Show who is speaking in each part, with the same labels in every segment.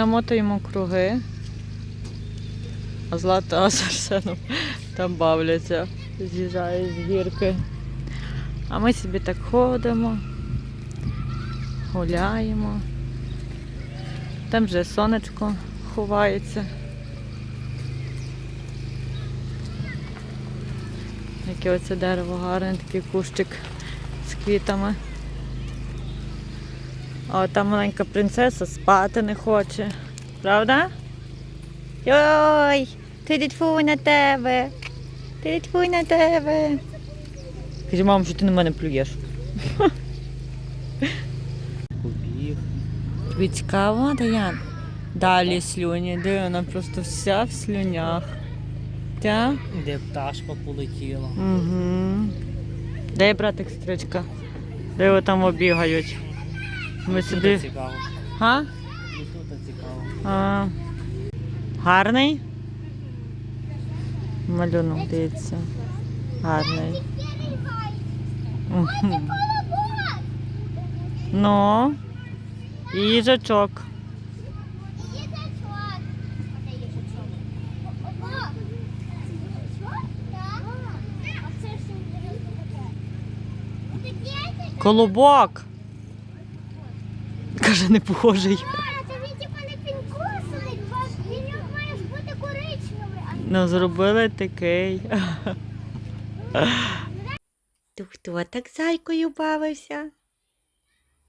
Speaker 1: намотуємо круги. А Злата з Арсеном там бавляться, з'їжджають з гірки. А ми собі так ходимо, гуляємо. Там вже сонечко ховається. Яке оце дерево гарне, такий кущик з квітами. А та маленька принцеса спати не хоче. Правда? Йой! Ти дітьфуй на тебе. Ти дітьфуй на тебе. Каже, мам, що ти на мене плюєш. Тобі цікаво, Даян? Далі слюні, де вона просто вся в слюнях. Тя?
Speaker 2: Де пташка полетіла.
Speaker 1: Угу. Де братик стрічка? Де його там обігають? Ми собі.
Speaker 2: цікаво.
Speaker 1: А?
Speaker 2: І тут цікаво.
Speaker 1: А, гарний? Малюнок дивіться. Гарний. Мгм. Ну, і їжачок. Колобок. Каже, не похожий. Ну, зробили такий. То хто так зайкою бавився?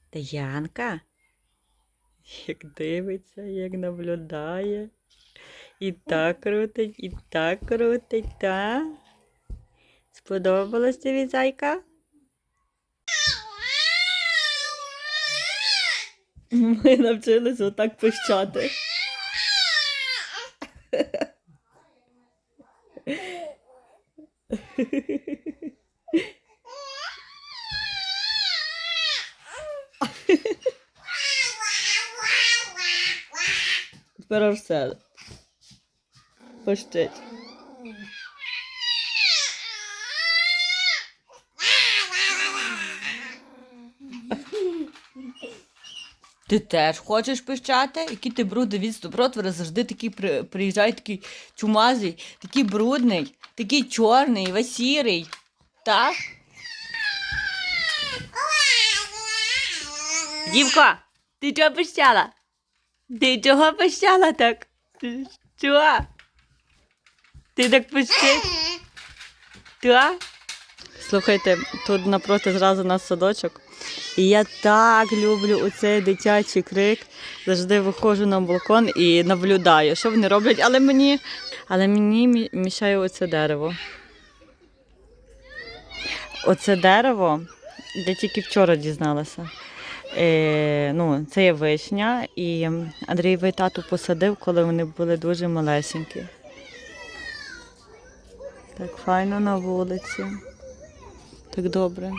Speaker 1: Таянка. Як дивиться, як наблюдає. І так крутить, і так крутить, та? Сподобалась тобі зайка? Ми навчилися отак пищати. Тепер Арсен. Пищить. Ти теж хочеш пищати? Які ти бруди від Добротвора завжди такий при, приїжджає, такий чумазий, такий брудний, такий чорний, весь сірий. Так? Дівка, ти чого пищала? Ти чого пищала так? Ти Чого? Ти так пищиш? Так? Слухайте, тут напроти зразу нас садочок. І я так люблю оцей дитячий крик. Завжди виходжу на балкон і наблюдаю, що вони роблять, але мені, але мені мішає оце дерево. Оце дерево, я тільки вчора дізналася. Е, ну, це є вишня, і Андрій тату посадив, коли вони були дуже малесенькі. Так файно на вулиці. Так добре.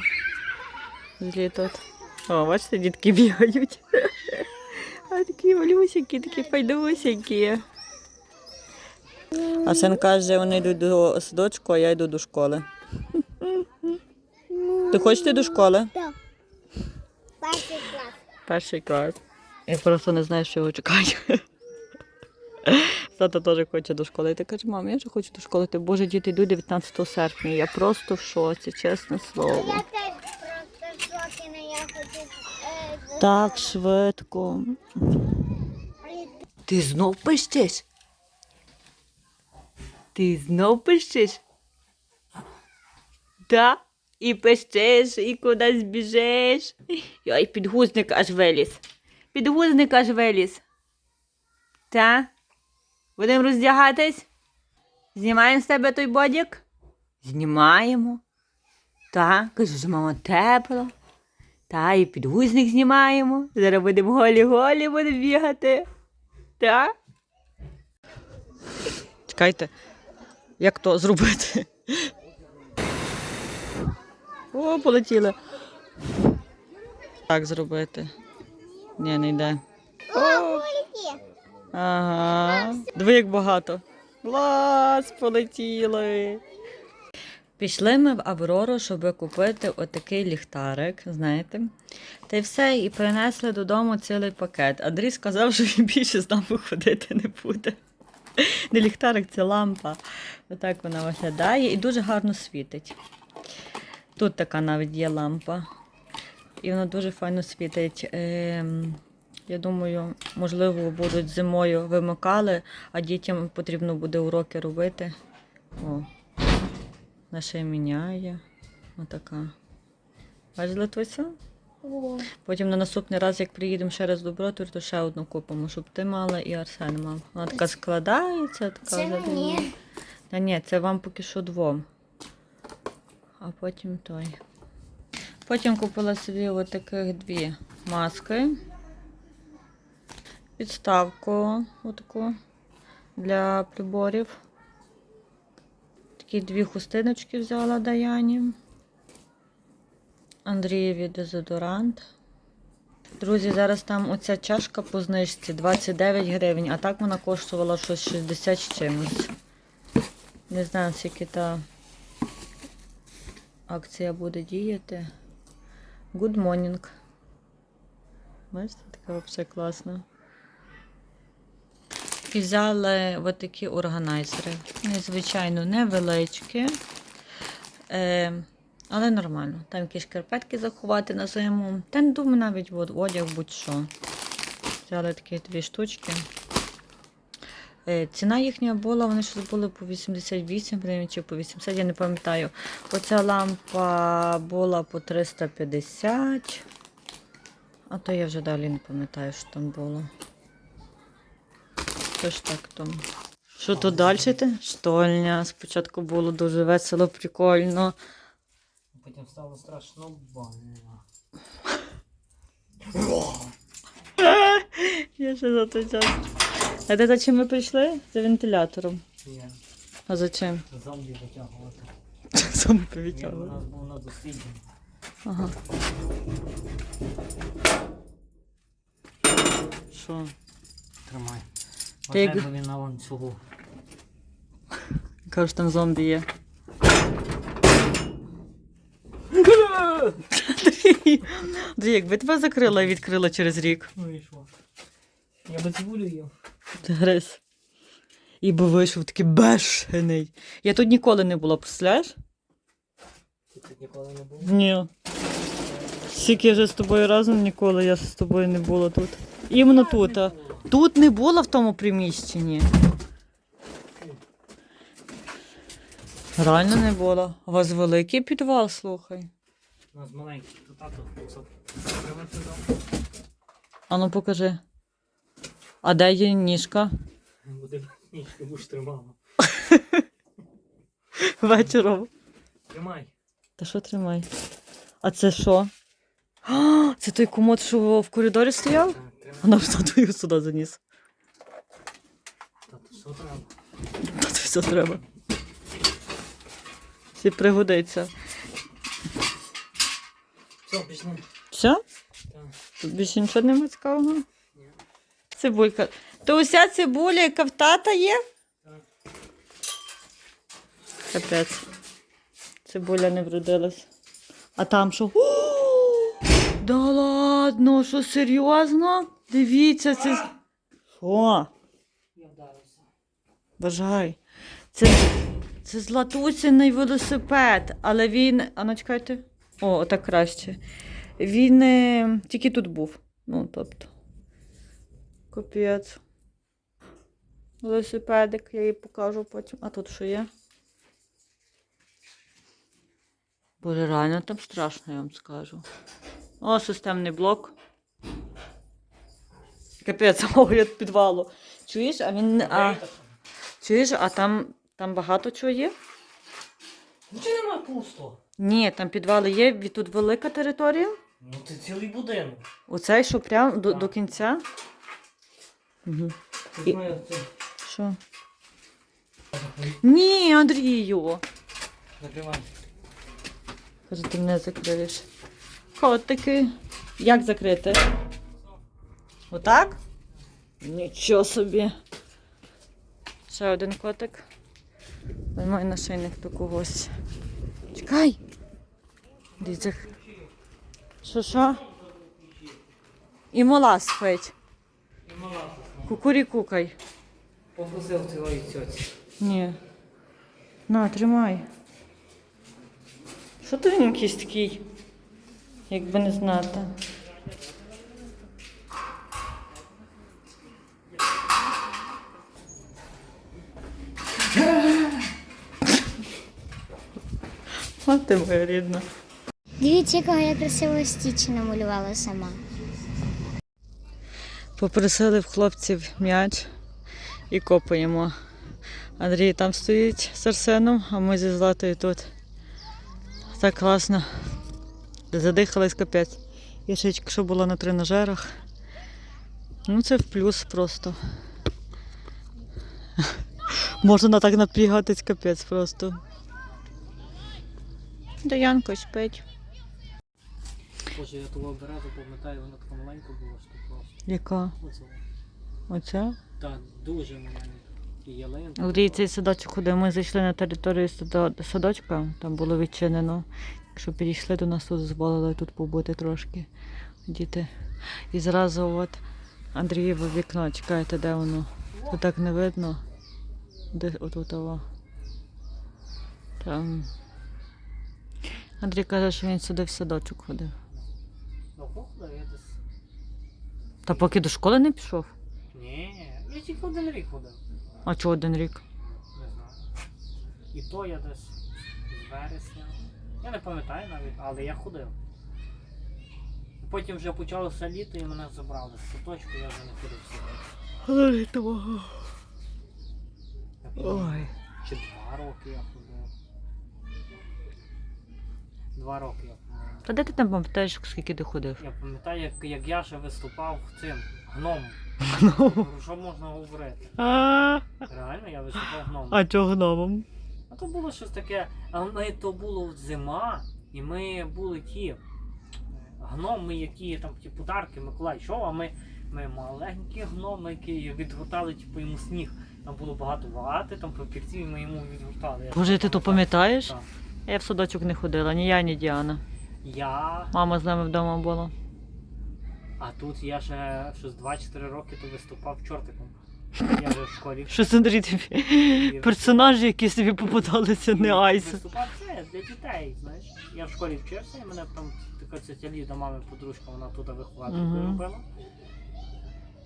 Speaker 1: Злі тут. О, бачите, дітки бігають. А такі малюсенькі, такі файдусенькі. А син каже, вони йдуть до садочку, а я йду до школи. Ти хочеш до школи?
Speaker 3: Так. Перший клас.
Speaker 1: Перший клас. Я просто не знаю, що його чекаю. Тато теж хоче до школи. Ти каже, мам, я вже хочу до школи. Ти боже, діти йдуть 19 серпня. Я просто в шоці, чесне слово.
Speaker 3: Я теж просто шокена, я хочу. е,
Speaker 1: Так швидко. Ти знов пищиш? Ти знов пищиш? Да? І пищиш, і кудись біжиш. Ой, підгузник аж виліз. Підгузник аж виліз. Та? Будемо роздягатись? Знімаємо з тебе той бодік? Знімаємо. Та, кажу, що мама тепло. Та, і підгузник знімаємо. Зараз будемо голі-голі будемо бігати. Та? Чекайте, як то зробити? О, полетіли. Так зробити. Ні, не йде. О,
Speaker 3: Є.
Speaker 1: ага. Диви, як багато. Клас, полетіли. Пішли ми в Аврору, щоб купити отакий ліхтарик, знаєте. Та й все, і принесли додому цілий пакет. Андрій сказав, що він більше з нами ходити не буде. Не ліхтарик, це лампа. Отак вона виглядає і дуже гарно світить. Тут така навіть є лампа. І вона дуже файно світить. Я думаю, можливо, будуть зимою вимикали, а дітям потрібно буде уроки робити. О, наша міняє. Отака. Бачила Тося?
Speaker 3: О,
Speaker 1: Потім на наступний раз, як приїдемо ще раз до Бротур, то ще одну купимо, щоб ти мала і Арсен мав. Вона така складається, така
Speaker 3: Це мені.
Speaker 1: Та ні, це вам поки що двом. А потім той. Потім купила собі отаких дві маски. Підставку отаку для приборів. Такі дві хустиночки взяла Даяні. Андрієві дезодорант. Друзі, зараз там оця чашка по знижці 29 гривень, а так вона коштувала щось 60 з чимось. Не знаю, скільки та акція буде діяти. Good morning. Бачите, така взагалі класна. І взяли такі органайзери. Звичайно, невеличкі. Е, але нормально. Там якісь шкарпетки заховати на зиму. Та думаю, навіть от, одяг будь-що. Взяли такі дві штучки. Е, Ціна їхня була, вони щось були по 88 гривень чи по 80, я не пам'ятаю. Оця лампа була по 350. А то я вже далі не пам'ятаю, що там було. Тож так там. Що тут далі? ти? Штольня. Спочатку було дуже весело, прикольно.
Speaker 2: Потім стало страшно больно.
Speaker 1: Я ще за той час. А ти за чим ми прийшли? За вентилятором.
Speaker 2: Я
Speaker 1: А за чим?
Speaker 2: зомбі витягувати.
Speaker 1: Сам
Speaker 2: Я у нас був на дослідженні.
Speaker 1: Ага. Що?
Speaker 2: Тримай.
Speaker 1: Ти як-
Speaker 2: Оце він на ланцюгу.
Speaker 1: Кажеш, там зомбі є. Андрій, якби тебе закрила і відкрила через рік.
Speaker 2: Ну і що? Я би цибулю їв.
Speaker 1: Гриз. І би вийшов такий бешений. Я тут ніколи не була, представляєш?
Speaker 2: Ти тут ніколи не був?
Speaker 1: Ні. Скільки вже з тобою разом ніколи я з тобою не була тут. Іменно тут. а. Тут не була в тому приміщенні. Реально не було. У вас великий підвал, слухай.
Speaker 2: У нас маленький, то тато.
Speaker 1: А ну покажи. А де є ніжка?
Speaker 2: Буде ніжки, будеш тримала.
Speaker 1: Вечором.
Speaker 2: Тримай.
Speaker 1: Та що тримай? А це що? А, це той комод, що в коридорі стояв? А нам тату його сюди заніс.
Speaker 2: Тато, що треба?
Speaker 1: Тату все треба. Всі пригодиться.
Speaker 2: Все, пішли.
Speaker 1: Все? Тут більше нічого немає цікавого? Цибулька. То уся цибуля, яка в тата є?
Speaker 2: Так.
Speaker 1: Капець. Цибуля не вродилась. А там що? О! Да ладно, що серйозно? Дивіться, це. Що?
Speaker 2: Я вдарився.
Speaker 1: Бажай. Це, це златусяний велосипед, але він. А ну чекайте. О, так краще. Він е, тільки тут був. Ну, тобто. Капець. Велосипедик, я їй покажу потім. А тут що є? Боже, реально там страшно, я вам скажу. О, системний блок. Капець, огляд підвалу. Чуєш, а він. А... Чуєш, а там, там багато чого є?
Speaker 2: Нічого нема пусто.
Speaker 1: Ні, там підвали є, тут велика територія.
Speaker 2: Ну це цілий будинок.
Speaker 1: Оцей, що прямо до, до кінця. Угу.
Speaker 2: Ти
Speaker 1: І-
Speaker 2: знаєш, це
Speaker 1: Що? Ні, Андрію.
Speaker 2: закривай.
Speaker 1: Каже, ти мене закриєш. Котики. Як закрити? Отак? Нічого собі. Ще один котик. Ой, мой нашийник до когось. Чекай. Дивіться. Що що? І мала спить.
Speaker 2: І мала
Speaker 1: Кукурікукай.
Speaker 2: Попросив твоїй тьоці.
Speaker 1: Ні. На, тримай. Що ти він якийсь такий? Якби не знати. От ти моя рідна.
Speaker 3: Дивіться, якого я красиво стічі намалювала сама.
Speaker 1: Попросили в хлопців м'яч і копаємо. Андрій там стоїть з Арсеном, а ми зі Златою тут. Так класно. Задихались капець. І ще тільки що було на тренажерах. Ну це в плюс просто. Можна так напрягатись капець просто. Даянко спить.
Speaker 2: Боже, я того березу пам'ятаю, вона така маленька була, що просто.
Speaker 1: Яка?
Speaker 2: Оце.
Speaker 1: Оця?
Speaker 2: Так, дуже маленька. Ялинка.
Speaker 1: Цей садочок ходив. Ми зайшли на територію садочка, там було відчинено. Якщо підійшли до нас тут, дозволили тут побути трошки. Діти. І зразу от Андрієве вікно, чекайте, де воно? Отак не видно. Де отут того. Там. Андрій каже, що він сюди в садочок ходив.
Speaker 2: Ну.
Speaker 1: Та поки до школи не пішов.
Speaker 2: Ні, я тільки один рік ходив.
Speaker 1: А чого один рік?
Speaker 2: Не знаю. І то я десь з вересня. Я не пам'ятаю навіть, але я ходив. Потім вже почалося літо і мене забрали з садочку, я вже не ходив пам'ятаю,
Speaker 1: Ой.
Speaker 2: Чи два роки я ходив. Два роки я по-моєму.
Speaker 1: Та де ти там пам'ятаєш, скільки ти ходив?
Speaker 2: Я пам'ятаю, як, як я ще виступав цим гном. Про Що можна говорити? Реально, я виступав гном.
Speaker 1: а чого гномом?
Speaker 2: А то було щось таке, а ми то було зима, і ми були ті гноми, які там ті подарки, Миколай йшов, а ми, ми маленькі гноми, які відгортали типу, йому сніг. Там було багато вати, там папірців, і ми йому відгортали.
Speaker 1: Боже, ти то пам'ятаєш?
Speaker 2: Так.
Speaker 1: Я в садочок не ходила, ні я, ні Діана.
Speaker 2: Я,
Speaker 1: Мама з нами вдома була.
Speaker 2: а тут я ще щось 2-4 роки то виступав чортиком. Я вже в школі.
Speaker 1: Що Андрій тобі? Персонажі, які собі попадалися, не айс.
Speaker 2: Виступав це для дітей, знаєш. Я в школі вчився, і мене там така ця Ліда, мами подружка, вона туди вихователькою
Speaker 1: Мгм.
Speaker 2: робила.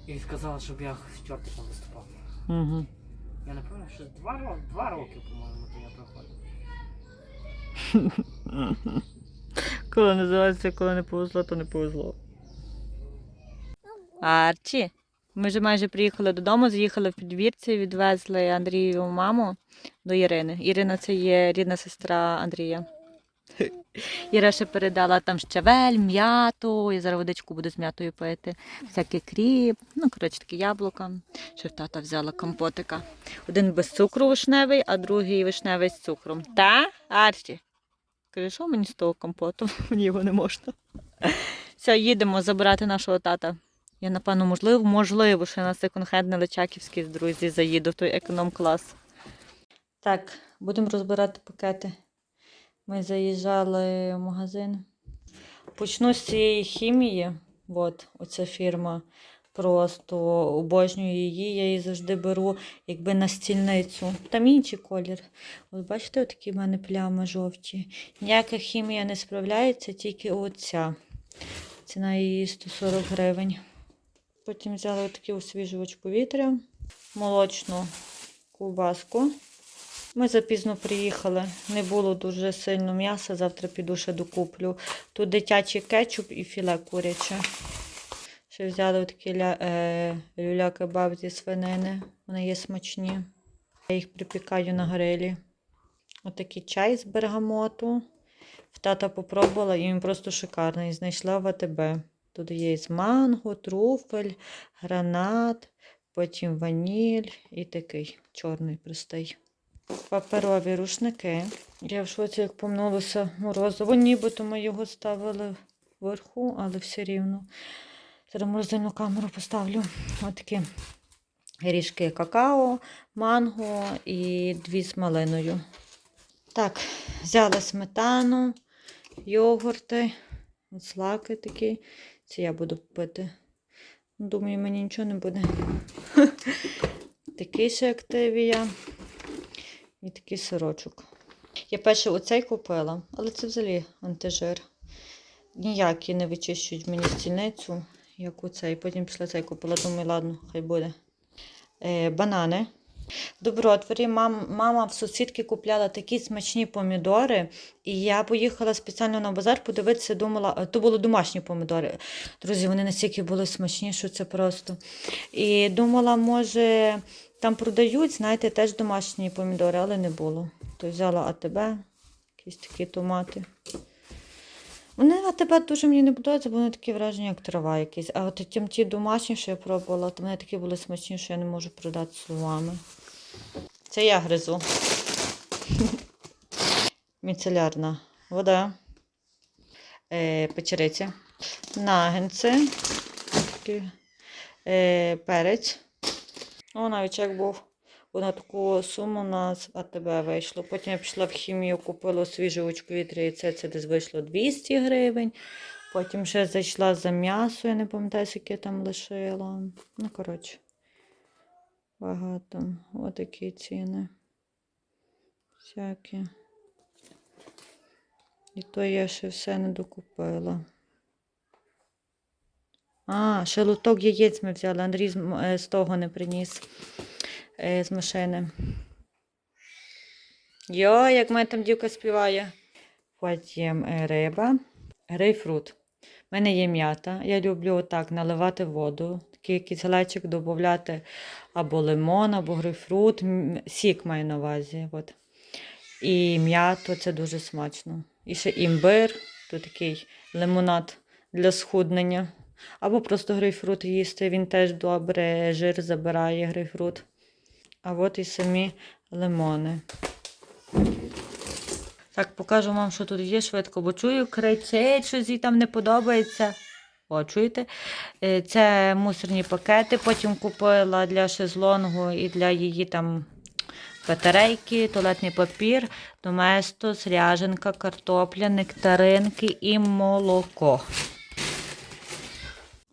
Speaker 2: І сказала, щоб я з чортиком виступав.
Speaker 1: Угу.
Speaker 2: Я не пам'ятаю, що два, ро- два роки, по-моєму, то я проходив.
Speaker 1: Коли називається, коли не повезло, то не повезло. Арчі. Ми вже майже приїхали додому, заїхали в підвірці, відвезли Андрію маму до Ірини. Ірина це є рідна сестра Андрія. Іра ще передала там щавель, м'яту. Я зараз водичку буду з м'ятою пити. Всякий кріп, ну, коротше, такі яблука. Ще тата взяла компотика. Один без цукру вишневий, а другий вишневий з цукром. Та, Арчі? Каже, що мені з того компоту? Мені його не можна. Все, їдемо забирати нашого тата. Я, напевно, можливо, можливо, ще на секонд-хенд на Личаківський друзі заїду в той економ-клас. Так, будемо розбирати пакети. Ми заїжджали в магазин. Почну з цієї хімії. От, оця фірма. Просто обожнюю її. Я її завжди беру, якби на стільницю. Там інший колір. От бачите, такі в мене плями жовті. Ніяка хімія не справляється, тільки оця. Ціна її 140 гривень. Потім взяли такий освіжувач повітря, молочну ковбаску. Ми запізно приїхали, не було дуже сильно м'яса, завтра піду ще докуплю. Тут дитячий кетчуп і філе куряче. Ще взяли такі е, люля-кебаб зі свинини. Вони є смачні. Я їх припікаю на грилі. Отакий чай з бергамоту. Тата попробувала і він просто шикарний. Знайшла в АТБ. Тут є із манго, труфель, гранат, потім ваніль і такий чорний простий. Паперові рушники. Я в шоці, як помнулося морозиво. Нібито ми його ставили вверху, але все рівно. Зараз морозильну камеру поставлю. Отакі ріжки какао, манго і дві з малиною. Так, взяла сметану, йогурти, злаки такі. Це я буду пити. Думаю, мені нічого не буде. Такий ще активія. І такий сирочок. Я перше оцей купила, але це взагалі антижир. Ніякі не вичищують мені стільницю, як оцей. Потім після цей купила. Думаю, ладно, хай буде. Е, банани. Добротворі мам, мама в сусідки купляла такі смачні помідори, і я поїхала спеціально на базар подивитися, думала, е, то були домашні помідори. Друзі, вони настільки були смачні, що це просто. І думала, може, там продають, знаєте, теж домашні помідори, але не було. То взяла АТБ, якісь такі томати. Вони АТБ дуже мені не подобаються, бо вони такі враження, як трава якісь. А от ті домашні, що я пробувала, то вони такі були смачні, що я не можу продати словами. Це я гризу. Міцелярна вода, е, печериці, нагенці, е, перець. О, навіть був. На таку суму на з АТБ вийшло. Потім я пішла в хімію, купила свіже очкові яйце, це десь вийшло 200 гривень. Потім ще зайшла за м'ясо, я не пам'ятаю, яке там лишила. Ну, коротше, багато. Отакі ціни. Всякі. І то я ще все не докупила. А, ще лоток яєць ми взяли. Андрій з, е, того не приніс е, з машини. Йо, як мене там дівка співає. Потім е, риба, грейпфрут. У мене є м'ята. Я люблю отак наливати воду, такий якийсь глечик додати або лимон, або грейпфрут. Сік маю на увазі. От. І м'ято це дуже смачно. І ще імбир, то такий лимонад для схуднення. Або просто грейпфрут їсти, він теж добре жир забирає грейпфрут. А от і самі лимони. Так, покажу вам, що тут є швидко, бо чую, кричить, щось їй там не подобається. О, чуєте? Е, Це мусорні пакети. Потім купила для шезлонгу і для її там батарейки, туалетний папір, доместос, ряженка, картопля, нектаринки і молоко.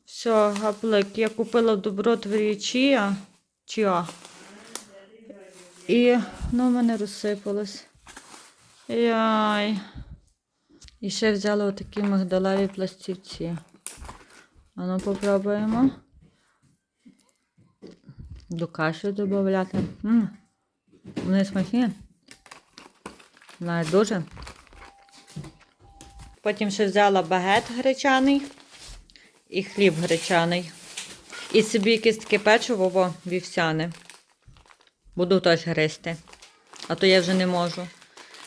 Speaker 1: Все, габлик. Я купила в добротворі чия. Чия. І воно в мене розсипалось. Яй. І ще взяла отакі мигдалеві пластівці. А ну попробуємо. До каші додати. Вони смачні. Навіть дуже. Потім ще взяла багет гречаний і хліб гречаний. І собі якесь таке печиво во, вівсяне. Буду теж гристи. А то я вже не можу.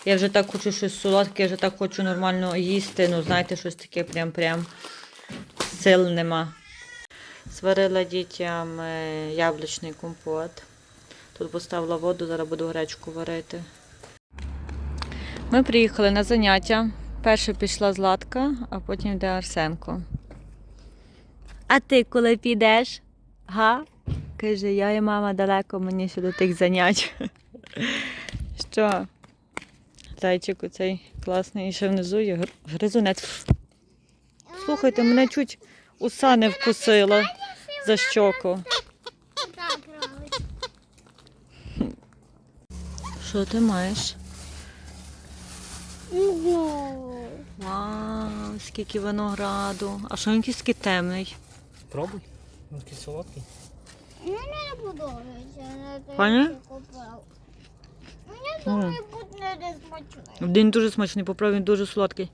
Speaker 1: Я вже так хочу щось солодке, я вже так хочу нормально їсти. Ну, знаєте, щось таке прям-прям сил нема. Сварила дітям е, яблучний компот. Тут поставила воду, зараз буду гречку варити. Ми приїхали на заняття. Перше пішла Златка, а потім йде Арсенко. А ти коли підеш? Га? Каже, я і мама далеко мені ще до тих занять. Що? Зайчик оцей класний. І ще внизу є гризунець. Слухайте, мене чуть уса не вкусила за щоку. Що ти маєш? Вау, скільки винограду. А що він якийсь темний?
Speaker 2: Пробуй. Він такий солодкий.
Speaker 3: Мені не подобається. на
Speaker 1: Пані?
Speaker 3: купив. Мені думаю, буде не смачний.
Speaker 1: Він дуже смачний, попробуй, він дуже солодкий.